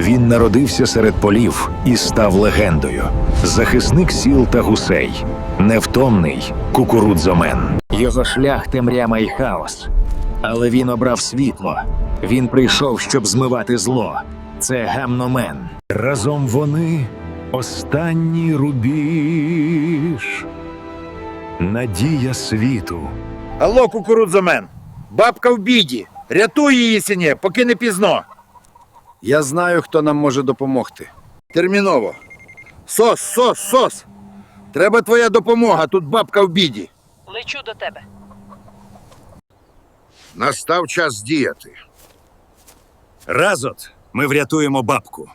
Він народився серед полів і став легендою. Захисник сіл та гусей, невтомний кукурудзомен. Його шлях темрява й хаос. Але він обрав світло. Він прийшов, щоб змивати зло. Це гамномен. Разом вони останній рубіж. Надія світу. Алло, кукурудзомен! Бабка в біді! Рятуй її, сині, поки не пізно. Я знаю, хто нам може допомогти. Терміново. Сос, сос, сос! Треба твоя допомога, тут бабка в біді. Лечу до тебе. Настав час діяти. Разот, ми врятуємо бабку.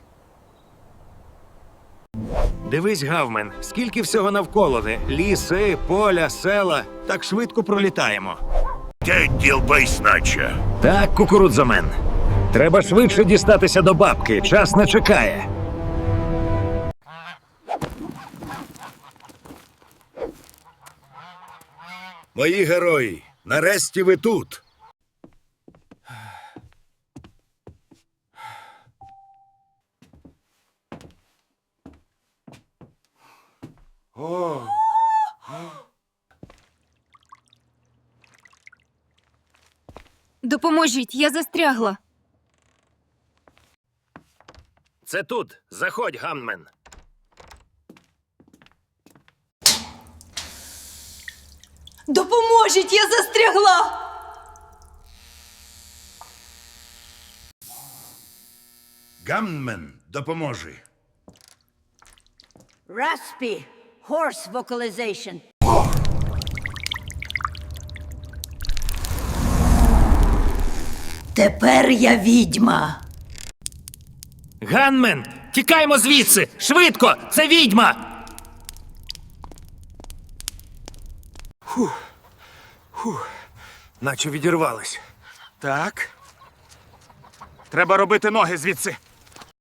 Дивись, Гавмен, скільки всього навколо де. Ліси, поля, села. Так швидко пролітаємо. Ділбейс наче. Так, кукурудзомен. Треба швидше дістатися до бабки. Час не чекає. Мої герої, нарешті ви тут. Допоможіть, я застрягла. Це тут. Заходь, Гаммен. Допоможіть, я застрягла. Гаммен, допоможи. Raspy, hoarse vocalization. Тепер я відьма. Ганмен! Тікаємо звідси! Швидко! Це відьма! Наче відірвались. Так. Треба робити ноги звідси.